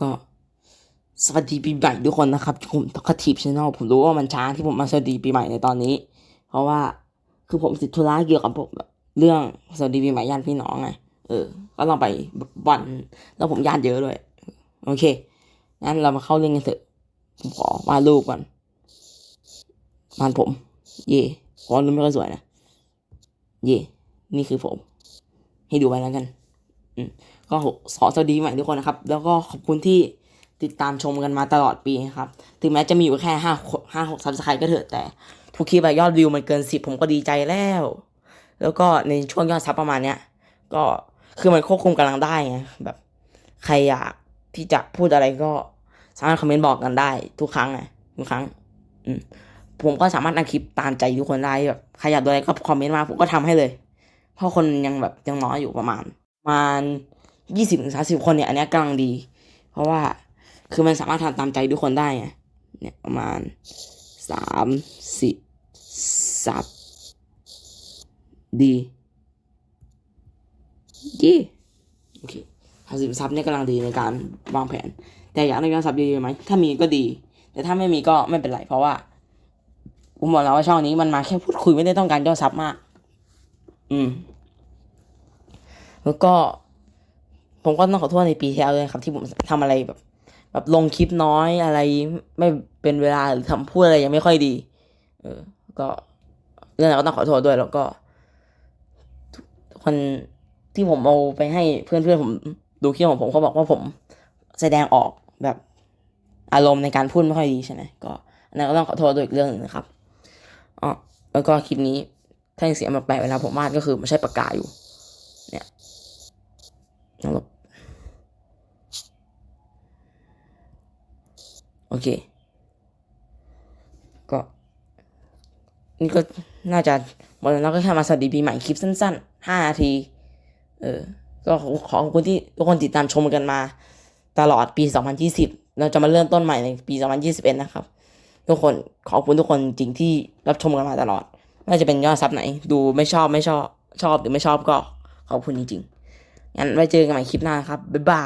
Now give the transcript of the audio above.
ก็สวัสดีปีใหม่ทุกคนนะครับผมทอกทีฟชแนลผมรู้ว่ามันช้าที่ผมมาสวัสดีปีใหม่ในตอนนี้ เพราะว่าคือผมติดธุระเกี่ยวกับผมเรื่องสวัสดีปีใหม่ญาติพี่น้องไงเออ ก็ต้องไปบอนแล้วผมญาติเยอะด้วยโอเคงั้นเรามาเข้าเรื่องกันเถอะผมขอวาดรูปก่อนวาดผม เย่ขอรูปไม่ค่อยสวยนะ เย่นี่คือผม ให้ดูไปแล้วกัน ก็ขอสวัสดีใหม่ทุกคนนะครับ แล้วก็ขอบคุณที่ติดตามชมกันมาตลอดปีนะครับ ถึงแม้จะมีอยู่แค่ห้าห้าหกซับสไครต์ก็เถอะแต่ ทุกคลิปยอดวิวมันเกินสิบผมก็ดีใจแล้ว แล้วก็ในช่วงยอดซับประมาณเนี้ยก็คือมันควบคุมกำลังได้ไงแบบ ใครอยากที่จะพูดอะไรก็สามารถคอมเมนต์บอกกันได้ ทุกครั้งไงทุกครั้ง อืมผมก็สามารถอัดคลิปตามใจทุกคนได้แบบใครอยากดูอะไรก็คอมเมนต์มาผมก็ทำให้เลย เพราะคนยังแบบยังน้อยอยู่ประมาณ มาณยี่สิบถึงสาสิบคนเนี่ยอันนี้กำลังดี เพราะว่าคือมันสามารถทำตามใจทุกคนได้ไงเนี่ยประมาณสามสิบสับดียี่โอเคสามสิบซับเนี่ยกำลังดีในการวางแผน แต่อยากได้ยอดซับเยอะๆไหมถ้ามีก็ดี แต่ถ้าไม่มีก็ไม่เป็นไร เพราะว่าผมบอกแล้วว่าช่องนี้มันมาแค่พูดคุยไม่ได้ต้องการยอดซับมาก อืม แล้วก็ผมก็ต้องขอโทษในปีที่แล้วเลยครับ ที่ผมทำอะไรแบบ แบบลงคลิปน้อยอะไรไม่เป็นเวลาหรือทำพูดอะไรยังไม่ค่อยดี เออ ก็เรื่องนั้นก็ต้องขอโทษด้วย แล้วก็ คนที่ผมเอาไปให้เพื่อนเพื่อนผมดูคลิปของผมเขาบอกว่าผมแสดงออกแบบอารมณ์ในการพูดไม่ค่อยดีใช่ไหมก็อันนั้นก็ต้องขอโทษด้วยอีกเรื่องหนึ่งนะครับอ๋อแล้วก็คลิปนี้ถ้ายังเสียงแปลกเวลาผมวาดก็คือไม่ใช่ปากกาอยู่ เนี่ยลองลบโอ เค ก็ นี่ก็น่าจะหมดแล้วก็แค่มาสวัสดีปีใหม่คลิปสั้นๆห้านาที เออ ก็ขอขอบคุณที่ทุกคนติดตามชมกันมา ตลอดปี 2020 เราจะมาเริ่มต้นใหม่ในปี 2021 นะครับ ทุกคนขอบคุณทุกคนจริงที่รับชมกันมาตลอดไม่ว่าจะเป็นยอดซับไหน ดูไม่ชอบไม่ชอบ ชอบหรือไม่ชอบก็ขอบคุณจริงๆ งั้นไว้เจอกันใหม่คลิปหน้าครับ บ๊ายบาย